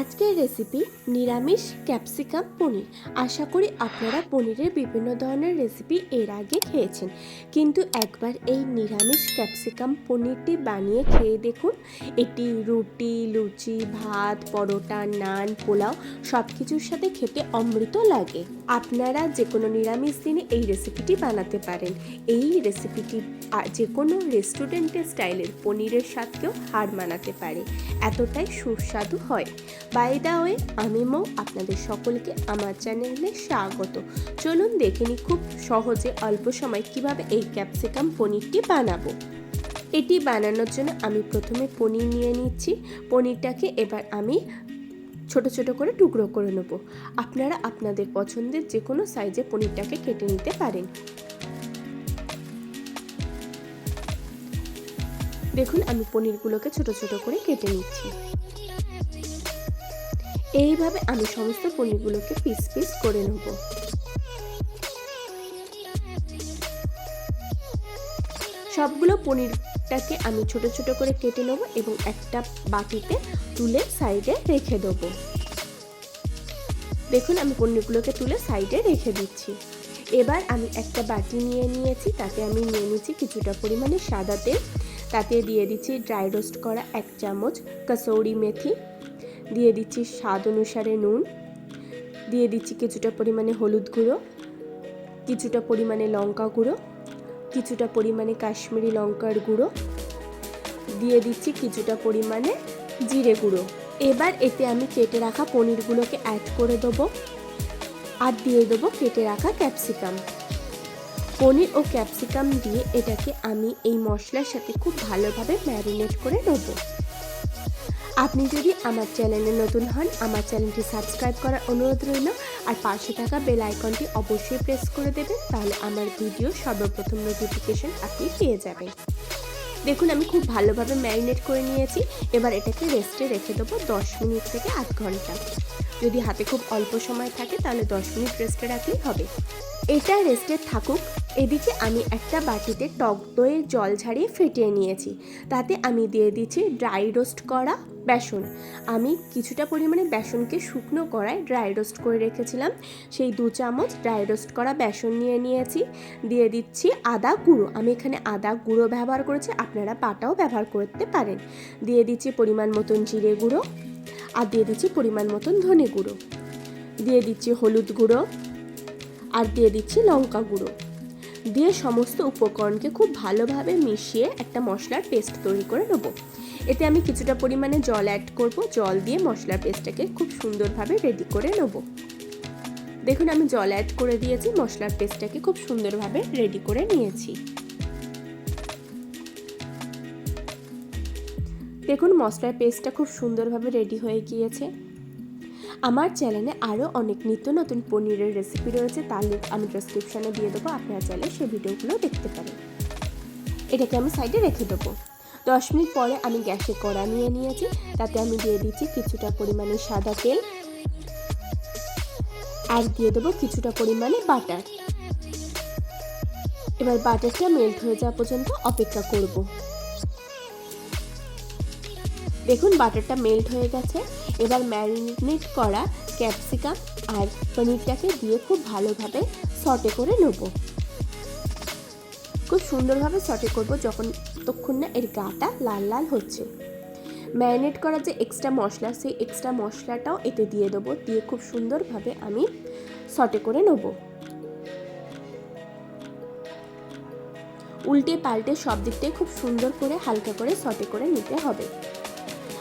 আজকের রেসিপি নিরামিষ ক্যাপসিকাম পনির। আশা করি আপনারা পনিরের বিভিন্ন ধরনের রেসিপি এর আগে খেয়েছেন। কিন্তু একবার এই নিরামিষ ক্যাপসিকাম পনিরটি বানিয়ে খেয়ে দেখুন। এটি রুটি, লুচি, ভাত, পরোটা, নান, পোলাও সব কিছুর সাথে খেতে অমৃত লাগে। আপনারা যে কোনো নিরামিষ দিনে এই রেসিপিটি বানাতে পারেন। এই রেসিপিটি যে কোনো রেস্টুরেন্টের স্টাইলের পনিরের স্বাদকেও হার মানাতে পারে। এতটাই সুস্বাদু হয়। বাই দা ওয়ে আমি মৌ, আপনাদের সকলকে আমার চ্যানেলে স্বাগত। চলুন দেখে নিই খুব সহজে অল্প সময় কীভাবে এই ক্যাপসিকাম পনিরটি বানাবো। এটি বানানোর জন্য আমি প্রথমে পনির নিয়ে নিচ্ছি। পনিরটাকে এবার আমি ছোট ছোট করে টুকরো করে নেব। আপনারা আপনাদের পছন্দের যে কোনো সাইজে পনিরটাকে কেটে নিতে পারেন। দেখুন, আমি পনিরগুলোকে ছোট ছোট করে কেটে নিচ্ছি। এইভাবে আমি সমস্ত পনিরগুলোকে পিস পিস করে নেব। সবগুলো পনিরটাকে আমি ছোট ছোট করে কেটে নেব এবং একটা বাটিতে তুলে সাইডে রেখে দেবো। দেখুন, আমি পনিরগুলোকে তুলে সাইডে রেখে দিচ্ছি। এবার আমি একটা বাটি নিয়ে নিয়েছি, তাতে আমি নিয়ে নিচ্ছি কিছুটা পরিমাণে সাদা তেল। তাতে দিয়ে দিচ্ছি ড্রাই রোস্ট করা এক চামচ কসৌরি মেথি। দিয়ে দিচ্ছি স্বাদ অনুসারে নুন। দিয়ে দিচ্ছি কিছুটা পরিমাণে হলুদ গুঁড়ো, কিছুটা পরিমাণে লঙ্কা গুঁড়ো, কিছুটা পরিমাণে কাশ্মীরি লঙ্কার গুঁড়ো। দিয়ে দিচ্ছি কিছুটা পরিমাণে জিরে গুঁড়ো। এবার এতে আমি কেটে রাখা পনিরগুলোকে অ্যাড করে দেবো আর দিয়ে দেবো কেটে রাখা ক্যাপসিকাম পনির ও ক্যাপসিকাম দিয়ে এটাকে আমি এই মশলার সাথে খুব ভালোভাবে ম্যারিনেট করে নেব। আপনি যদি আমার চ্যানেলে নতুন হন, আমার চ্যানেলটি সাবস্ক্রাইব করার অনুরোধ রইল। আর পাশে থাকা বেল আইকনটি অবশ্যই প্রেস করে দেবেন, তাহলে আমার ভিডিও সর্বপ্রথম নোটিফিকেশন আপনি পেয়ে যাবেন। দেখুন, আমি খুব ভালোভাবে ম্যারিনেট করে নিয়েছি। এবার এটাকে রেস্টে রেখে দেবো দশ মিনিট থেকে আধ ঘণ্টা। যদি হাতে খুব অল্প সময় থাকে, তাহলে দশ মিনিট রেস্টে রাখলেই হবে। এটা রেস্টে থাকুক। এদিকে আমি একটা বাটিতে টক দইয়ের জল ঝাড়িয়ে ফেটিয়ে নিয়েছি। তাতে আমি দিয়ে দিচ্ছি ড্রাই রোস্ট করা বেসন। আমি কিছুটা পরিমাণে বেসনকে শুকনো করায় ড্রাই রোস্ট করে রেখেছিলাম। সেই দু চামচ ড্রাই রোস্ট করা বেসন নিয়ে নিয়েছি। দিয়ে দিচ্ছি আদা গুঁড়ো। আমি এখানে আদা গুঁড়ো ব্যবহার করেছি। আপনারা বাটাও ব্যবহার করতে পারেন। দিয়ে দিচ্ছি পরিমাণ মতন জিরে গুঁড়ো আর দিয়ে দিচ্ছি পরিমাণ মতন ধনে গুঁড়ো। দিয়ে দিচ্ছি হলুদ গুঁড়ো আর দিয়ে দিচ্ছি লঙ্কা গুঁড়ো। দিয়ে সমস্ত উপকরণকে খুব ভালোভাবে মিশিয়ে একটা মশলার পেস্ট তৈরি করে নেব। এতে আমি কিছুটা পরিমাণে জল অ্যাড করব। জল দিয়ে মশলার পেস্টটাকে খুব সুন্দরভাবে রেডি করে নেব। দেখুন, আমি জল অ্যাড করে দিয়েছি, মশলার পেস্টটাকে খুব সুন্দরভাবে রেডি করে নিয়েছি। দেখুন, মশলার পেস্টটা খুব সুন্দরভাবে রেডি হয়ে গিয়েছে। আমার চ্যানেলে আরও অনেক নিত্য নতুন পনিরের রেসিপি রয়েছে, তার লিঙ্ক আমি ডেসক্রিপশানে দিয়ে দেবো। আপনারা চাইলে সেই ভিডিওগুলো দেখতে পারেন। এটাকে আমি সাইডে রেখে দেবো। দশ মিনিট পরে আমি গ্যাসে কড়া নিয়ে নিয়েছি, তাতে আমি দিয়ে দিচ্ছি কিছুটা পরিমাণে সাদা তেল আর দিয়ে দেবো কিছুটা পরিমাণে বাটার। এবার বাটারটা মেল্ট হয়ে যাওয়া পর্যন্ত অপেক্ষা করব। দেখুন বাটারটা মেল্ট হয়ে গেছে। এবার ম্যারিনেট করা ক্যাপসিকাম আর পনিরটাকে দিয়ে খুব ভালোভাবে সটে করে নেব। খুব সুন্দরভাবে সটে করব যখন তখন না এর গাটা লাল লাল হচ্ছে। ম্যারিনেট করা যে এক্সট্রা মশলা, সেই এক্সট্রা মশলাটাও এতে দিয়ে দেবো, দিয়ে খুব সুন্দরভাবে আমি সটে করে নেব। উল্টে পাল্টে সব দিকটাই খুব সুন্দর করে হালকা করে সটে করে নিতে হবে।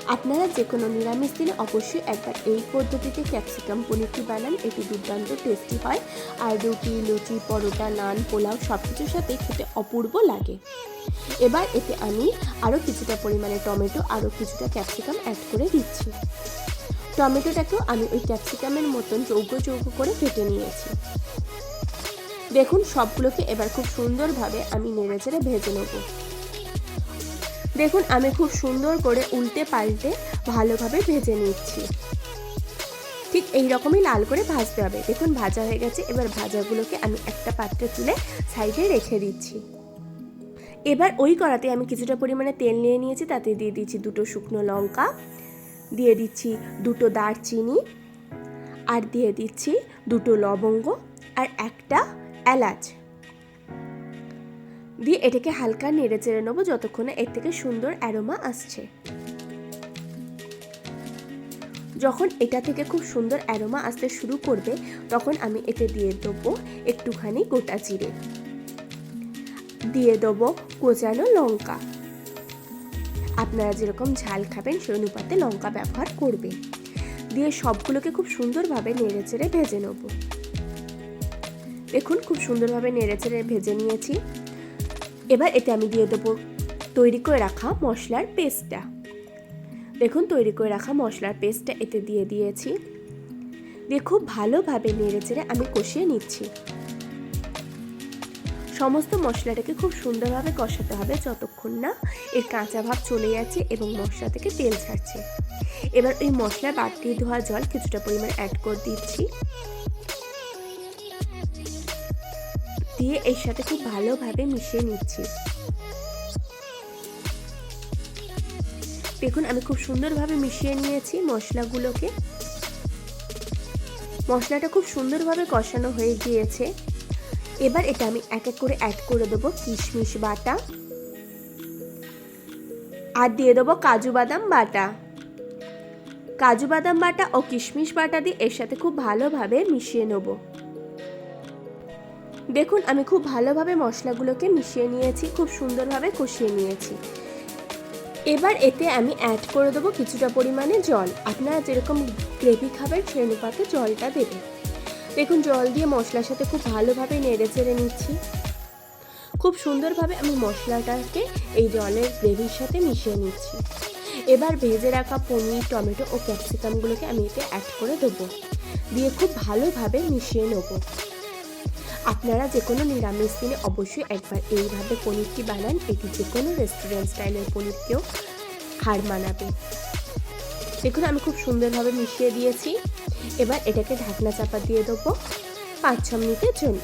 আপনারা যে কোনো নিরামিষ দিনে অবশ্যই একবার এই পদ্ধতিতে ক্যাপসিকাম পনিরটি বানান। এটি দুর্দান্ত টেস্টি হয়। আর রুটি, লুচি, পরোটা, নান, পোলাও সব কিছুর সাথে খেতে অপূর্ব লাগে। এবার এতে আমি আরও কিছুটা পরিমাণে টমেটো, আরও কিছুটা ক্যাপসিকাম অ্যাড করে দিচ্ছি। টমেটোটাকেও আমি ওই ক্যাপসিকামের মতন চৌকো চৌকো করে কেটে নিয়েছি। দেখুন, সবগুলোকে এবার খুব সুন্দরভাবে আমি নেড়ে চেড়ে ভেজে নেব। দেখুন, আমি খুব সুন্দর করে উল্টে পাল্টে ভালোভাবে ভেজে নিচ্ছি। ঠিক এই রকমই লাল করে ভাজতে হবে। দেখুন, ভাজা হয়ে গেছে। এবার ভাজাগুলোকে আমি একটা পাত্রে তুলে সাইডে রেখে দিচ্ছি। এবার ওই কড়াতে আমি কিছুটা পরিমাণে তেল নিয়ে নিয়েছি, তাতে দিয়ে দিচ্ছি দুটো শুকনো লঙ্কা, দিয়ে দিচ্ছি দুটো দারচিনি, আর দিয়ে দিচ্ছি দুটো লবঙ্গ, আর একটা এলাচ। দিয়ে এটাকে হালকা নেড়ে চেড়ে নেব যতক্ষণে এর থেকে সুন্দর অ্যারোমা আসছে। যখন এটা থেকে খুব সুন্দর অ্যারোমা আসতে শুরু করবে, তখন আমি এতে দিয়ে দেবো একটুখানি গোটা জিরে। দিয়ে দেবো কোচানো লঙ্কা। আপনারা যেরকম ঝাল খাবেন, সেই অনুপাতে লঙ্কা ব্যবহার করবে দিয়ে সবগুলোকে খুব সুন্দরভাবে নেড়ে চেড়ে ভেজে নেব। দেখুন, খুব সুন্দরভাবে নেড়ে চেড়ে ভেজে নিয়েছি। এবার এতে আমি দিয়ে দেবো তৈরি করে রাখা মশলার পেস্টটা। দেখুন, তৈরি করে রাখা মশলার পেস্টটা এতে দিয়ে দিয়েছি। দিয়ে খুব ভালোভাবে নেড়ে চেড়ে আমি কষিয়ে নিচ্ছি। সমস্ত মশলাটাকে খুব সুন্দরভাবে কষাতে হবে যতক্ষণ না এর কাঁচা ভাব চলে যাচ্ছে এবং মশলা থেকে তেল ছাড়ছে। এবার ওই মশলা বাটি ধোয়া জল কিছুটা পরিমাণ অ্যাড করে দিচ্ছি। দিয়ে এর সাথে খুব ভালোভাবে মিশিয়ে নিচ্ছি। দেখুন, আমি খুব সুন্দরভাবে মিশিয়ে নিয়েছি মশলাগুলোকে। মশলাটা খুব সুন্দরভাবে কষানো হয়ে গিয়েছে। এবার এটা আমি এক এক করে অ্যাড করে দেবো কিশমিশ বাটা। আর দিয়ে দেবো কাজু বাদাম বাটা। কাজু বাদাম বাটা ও কিশমিশ বাটা দিয়ে এর সাথে খুব ভালোভাবে মিশিয়ে নেব। দেখুন, আমি খুব ভালোভাবে মশলাগুলোকে মিশিয়ে নিয়েছি, খুব সুন্দরভাবে কষিয়ে নিয়েছি। এবার এতে আমি অ্যাড করে দেবো কিছুটা পরিমাণে জল। আপনারা যেরকম গ্রেভি খাবেন, সেই অনুপাতে জলটা দেবেন। দেখুন, জল দিয়ে মশলার সাথে খুব ভালোভাবে নেড়ে চেড়ে নিচ্ছি। খুব সুন্দরভাবে আমি মশলাটাকে এই জলের গ্রেভির সাথে মিশিয়ে নিচ্ছি। এবার ভেজে রাখা পনির, টমেটো ও ক্যাপসিকামগুলোকে আমি এতে অ্যাড করে দেবো। দিয়ে খুব ভালোভাবে মিশিয়ে নেব। আপনারা যে কোনো নিরামিষ দিনে অবশ্যই একবার এইভাবে পনিরটি বানান। এটি যে কোনো রেস্টুরেন্ট স্টাইলের পনিরকেও হার মানাবে। দেখুন, আমি খুব সুন্দরভাবে মিশিয়ে দিয়েছি। এবার এটাকে ঢাকনা চাপা দিয়ে দেবো পাঁচ ছ মিনিটের জন্য।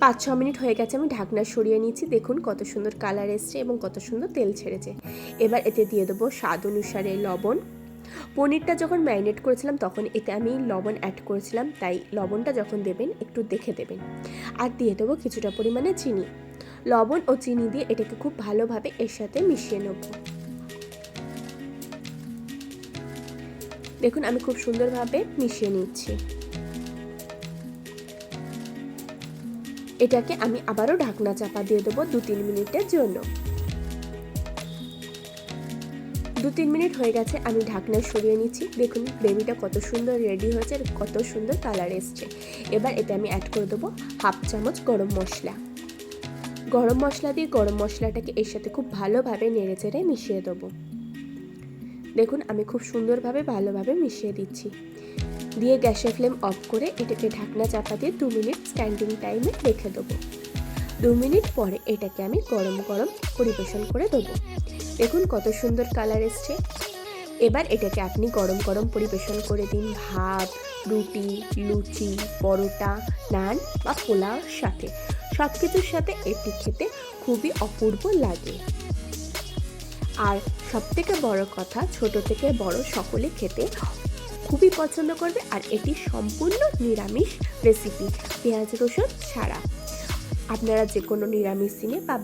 পাঁচ ছ মিনিট হয়ে গেছে, আমি ঢাকনা সরিয়ে নিয়েছি। দেখুন, কত সুন্দর কালার এসছে এবং কত সুন্দর তেল ছেড়েছে। এবার এতে দিয়ে দেবো স্বাদ অনুসারে লবণ। পনিরটা যখন ম্যারিনেট করেছিলাম, তখন এতে আমি লবণ অ্যাড করেছিলাম। তাই লবণটা যখন দেবেন, একটু দেখে দেবেন। আর দিয়ে দেবো কিছুটা পরিমাণে চিনি। লবণ ও চিনি দিয়ে এটাকে খুব ভালোভাবে এর সাথে মিশিয়ে নেব। দেখুন, আমি খুব সুন্দরভাবে মিশিয়ে নিচ্ছি। এটাকে আমি আবারও ঢাকনা চাপা দিয়ে দেবো দু তিন মিনিটের জন্য। তিন মিনিট হয়ে গেছে, আমি ঢাকনা সরিয়ে নিচ্ছি। দেখুন গ্রেভিটা কত সুন্দর রেডি হয়েছে আর কত সুন্দর কালার এসছে। এবার এতে আমি অ্যাড করে দেবো হাফ চামচ গরম মশলা। গরম মশলা দিয়ে গরম মশলাটাকে এর সাথে খুব ভালোভাবে নেড়ে চেড়ে মিশিয়ে দেবো। দেখুন, আমি খুব সুন্দরভাবে ভালোভাবে মিশিয়ে দিচ্ছি। দিয়ে গ্যাসের ফ্লেম অফ করে এটাকে ঢাকনা চাপা দিয়ে দু মিনিট স্ট্যান্ডিং টাইমে রেখে দেবো। দু মিনিট পরে এটাকে আমি গরম গরম পরিবেশন করে দেবো। দেখুন কত সুন্দর কালার এসছে। এবার এটাকে আপনি গরম গরম পরিবেশন করে দিন। ভাত, রুটি, লুচি, পরোটা, নান বা পোলাওর সাথে। সব কিছুর সাথে এটি খেতে খুবই অপূর্ব লাগে। আর সবথেকে বড় কথা, ছোট থেকে বড় সকলে খেতে খুবই পছন্দ করবে আর এটি সম্পূর্ণ নিরামিষ রেসিপি পেঁয়াজ রসুন ছাড়া। আপনারা যে কোনো নিরামিষ দিনে বা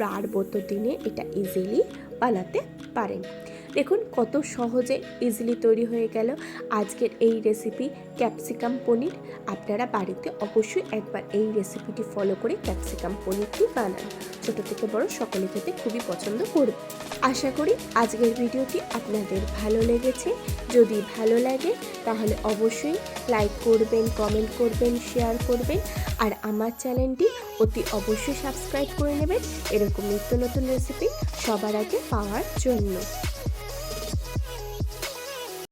বার বত দিনে এটা ইজিলি বানাতে পারেন। দেখুন কত সহজে ইজিলি তৈরি হয়ে গেল আজকের এই রেসিপি ক্যাপসিকাম পনির। আপনারা বাড়িতে অবশ্যই একবার এই রেসিপিটি ফলো করে ক্যাপসিকাম পনিরটি বানান। ছোট থেকে বড় সকলে খেতে খুবই পছন্দ করবে। আশা করি আজকের ভিডিওটি আপনাদের ভালো লেগেছে। যদি ভালো লাগে তাহলে অবশ্যই লাইক করবেন কমেন্ট করবেন শেয়ার করবেন। আর আমার চ্যানেলটি অতি অবশ্যই সাবস্ক্রাইব করে নেবেন। এরকম নিত্য নতুন রেসিপি সবার আগে পাওয়ার জন্য।